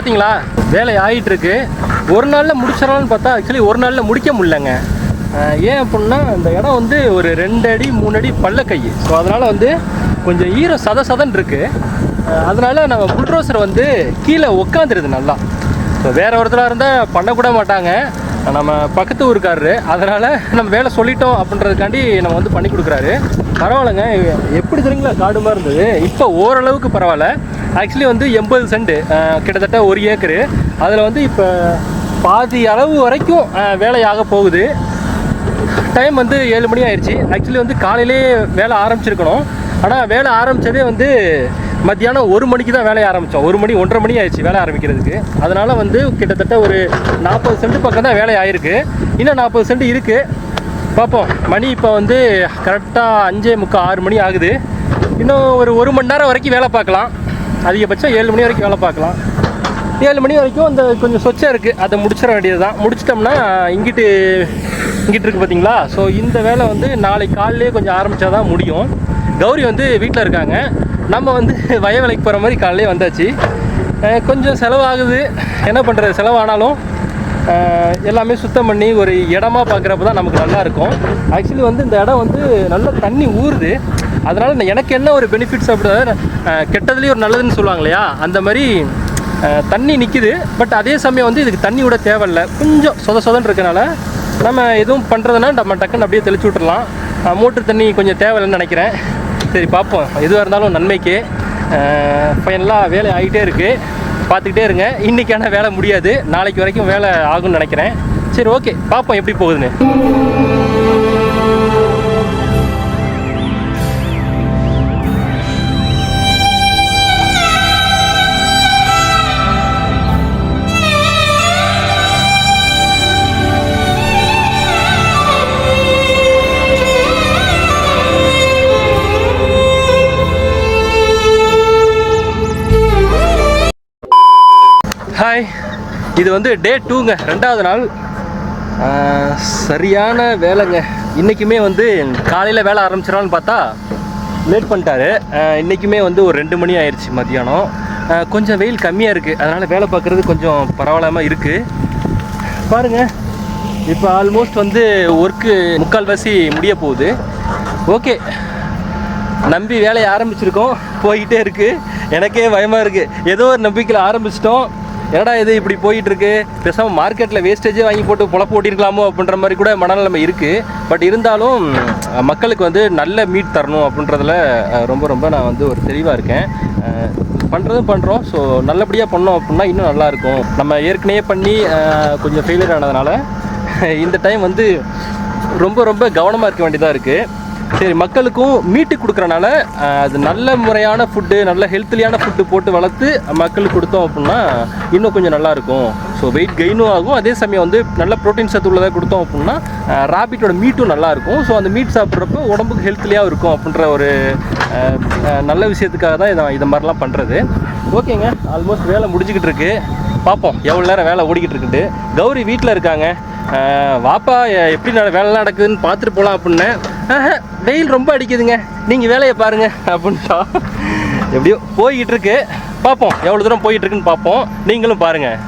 பார்த்தீங்களா வேலை ஆகிட்டு இருக்கு ஒரு நாளில் முடிச்சிடலாம்னு பார்த்தா ஆக்சுவலி ஒரு நாளில் முடிக்க முடியலங்க. ஏன் அப்படின்னா இந்த இடம் வந்து ஒரு ரெண்டு அடி மூணு அடி பள்ளக்கை ஸோ அதனால் வந்து கொஞ்சம் ஈரம் சத சதன் இருக்கு. அதனால் நம்ம புல்ட்ரோசர் வந்து கீழே உக்காந்துருது நல்லா. ஸோ வேறு ஒருத்தராக இருந்தால் பண்ணக்கூட மாட்டாங்க. நம்ம பக்கத்து ஊருக்காரரு. அதனால் நம்ம வேலை சொல்லிட்டோம் அப்படின்றதுக்காண்டி நம்ம வந்து பண்ணி கொடுக்குறாரு. பரவாயில்லைங்க. எப்படி தெரியுங்களா? காடு மாதிரி இருந்தது. இப்போ ஓரளவுக்கு பரவாயில்ல. ஆக்சுவலி வந்து எண்பது சென்ட் கிட்டத்தட்ட ஒரு ஏக்கரு. அதில் வந்து இப்போ பாதி அளவு வரைக்கும் வேலையாக போகுது. டைம் வந்து ஏழு மணி ஆயிடுச்சு ஆக்சுவலி வந்து காலையிலே வேலை ஆரம்பிச்சிருக்கணும். ஆனால் வேலை ஆரம்பித்ததே வந்து மத்தியானம் ஒரு மணிக்கு தான் வேலையை ஆரம்பித்தோம் ஒரு மணி ஒன்றரை மணி ஆயிடுச்சு வேலை ஆரம்பிக்கிறதுக்கு. அதனால் வந்து கிட்டத்தட்ட ஒரு நாற்பது சென்ட் பக்கம் தான் வேலை ஆயிருக்கு. இன்னும் நாற்பது சென்ட் இருக்குது பார்ப்போம் மணி இப்போ வந்து கரெக்டாக அஞ்சே முக்கால் ஆறு மணி ஆகுது. இன்னும் ஒரு ஒரு மணி நேரம் வரைக்கும் வேலை பார்க்கலாம். அதிகபட்சம் ஏழு மணி வரைக்கும் வேலை பார்க்கலாம். ஏழு மணி வரைக்கும் அந்த கொஞ்சம் சொச்சம் இருக்குது அதை முடிச்சிட வேண்டியது தான் முடிச்சிட்டோம்னா இங்கிட்டு இங்கிட்டு இருக்குது பார்த்தீங்களா ஸோ இந்த வேலை வந்து நாளைக்கு காலையிலே கொஞ்சம் ஆரம்பித்தா தான் முடியும். கௌரி வந்து வீட்டில் இருக்காங்க. நம்ம வந்து வய வேலைக்கு போகிற மாதிரி காலையிலே வந்தாச்சு. கொஞ்சம் செலவாகுது. என்ன பண்ணுறது செலவானாலும் எல்லாமே சுத்தம் பண்ணி ஒரு இடமா பார்க்குறப்ப தான் நமக்கு நல்லா இருக்கும். ஆக்சுவலி வந்து இந்த இடம் வந்து நல்லா தண்ணி ஊறுது. அதனால் எனக்கு என்ன ஒரு பெனிஃபிட்ஸ் அப்படின்னா கெட்டதுலேயும் ஒரு நல்லதுன்னு சொல்லுவாங்க இல்லையா அந்த மாதிரி தண்ணி நிற்கிது பட் அதே சமயம் வந்து இதுக்கு தண்ணி விட தேவையில்ல. கொஞ்சம் சொத சொதன்னு இருக்கனால நம்ம எதுவும் பண்ணுறதுனா நம்ம டக்குன்னு அப்படியே தெளிச்சு விட்டுறலாம். மோட்ரு தண்ணி கொஞ்சம் தேவையில்லைன்னு நினைக்கிறேன். சரி பார்ப்போம். எதுவாக இருந்தாலும் நன்மைக்கு. ஃபைனலாக வேலை ஆகிட்டே இருக்குது பார்த்துக்கிட்டே இருங்க. இன்றைக்கான வேலை முடியாது. நாளைக்கு வரைக்கும் வேலை ஆகும்னு நினைக்கிறேன். சரி ஓகே பார்ப்போம் எப்படி போகுதுன்னு. ஹாய். இது வந்து டே டூங்க ரெண்டாவது நாள். சரியான வேலைங்க. இன்றைக்குமே வந்து காலையில் வேலை ஆரம்பிச்சிடலான்னு பார்த்தா லேட் பண்ணிட்டாரு. இன்றைக்குமே வந்து ஒரு ரெண்டு மணி ஆயிடுச்சு மத்தியானம் கொஞ்சம் வெயில் கம்மியாக இருக்குது அதனால் வேலை பார்க்குறது கொஞ்சம் பரவாயில்லாமல் இருக்குது பாருங்கள் இப்போ ஆல்மோஸ்ட் வந்து ஒர்க்கு முக்கால்வாசி முடிய போகுது. ஓகே நம்பி வேலையை ஆரம்பிச்சிருக்கோம். போய்கிட்டே இருக்குது எனக்கே பயமாக இருக்குது ஏதோ ஒரு நம்பிக்கையில் ஆரம்பிச்சிட்டோம். என்னடா இது இப்படி போயிட்டு இருக்கு பேசாமல் மார்க்கெட்டில் வேஸ்டேஜே வாங்கி போட்டு புழப்பு ஓட்டிருக்கலாமோ அப்படின்ற மாதிரி கூட மனநிலைமை இருக்குது பட் இருந்தாலும் மக்களுக்கு வந்து நல்ல மீட் தரணும் அப்படின்றதுல ரொம்ப ரொம்ப நான் வந்து ஒரு தெளிவாக இருக்கேன். பண்ணுறதும் பண்ணுறோம் ஸோ நல்லபடியாக பண்ணோம் அப்படின்னா இன்னும் நல்லாயிருக்கும் நம்ம ஏற்கனவே பண்ணி கொஞ்சம் ஃபெயிலியர் ஆனதுனால இந்த டைம் வந்து ரொம்ப ரொம்ப கவனமாக இருக்க வேண்டியதாக இருக்குது சரி மக்களுக்கும் மீட்டு கொடுக்குறனால அது நல்ல முறையான ஃபுட்டு நல்ல ஹெல்த்லியான ஃபுட்டு போட்டு வளர்த்து மக்களுக்கு கொடுத்தோம் அப்படின்னா இன்னும் கொஞ்சம் நல்லாயிருக்கும் ஸோ வெயிட் கெயினும் ஆகும். அதே சமயம் வந்து நல்ல ப்ரோட்டீன் சத்து உள்ளதாக கொடுத்தோம் அப்படின்னா ராபிட்டோட மீட்டும் நல்லாயிருக்கும் ஸோ அந்த மீட் சாப்பிட்றப்ப உடம்புக்கு ஹெல்த்லியாக இருக்கும் அப்படின்ற ஒரு நல்ல விஷயத்துக்காக தான் இதை இதை மாதிரிலாம் பண்ணுறது ஓகேங்க. ஆல்மோஸ்ட் வேலை முடிஞ்சுக்கிட்டு இருக்கு பார்ப்போம் எவ்வளோ நேரம் வேலை ஓடிக்கிட்டு இருக்குது கௌரி வீட்டில் இருக்காங்க. வாப்பா எப்படி நட- வேலை நடக்குதுன்னு பார்த்துட்டு போகலாம் அப்படின்னேன். வெயில் ரொம்ப அடிக்குதுங்க. நீங்கள் வேலையை பாருங்க அப்படின்ட்டா. எப்படியோ போய்கிட்டு இருக்கு. பார்ப்போம் எவ்வளோ தூரம் போயிட்டு இருக்குன்னு பார்ப்போம். நீங்களும் பாருங்கள்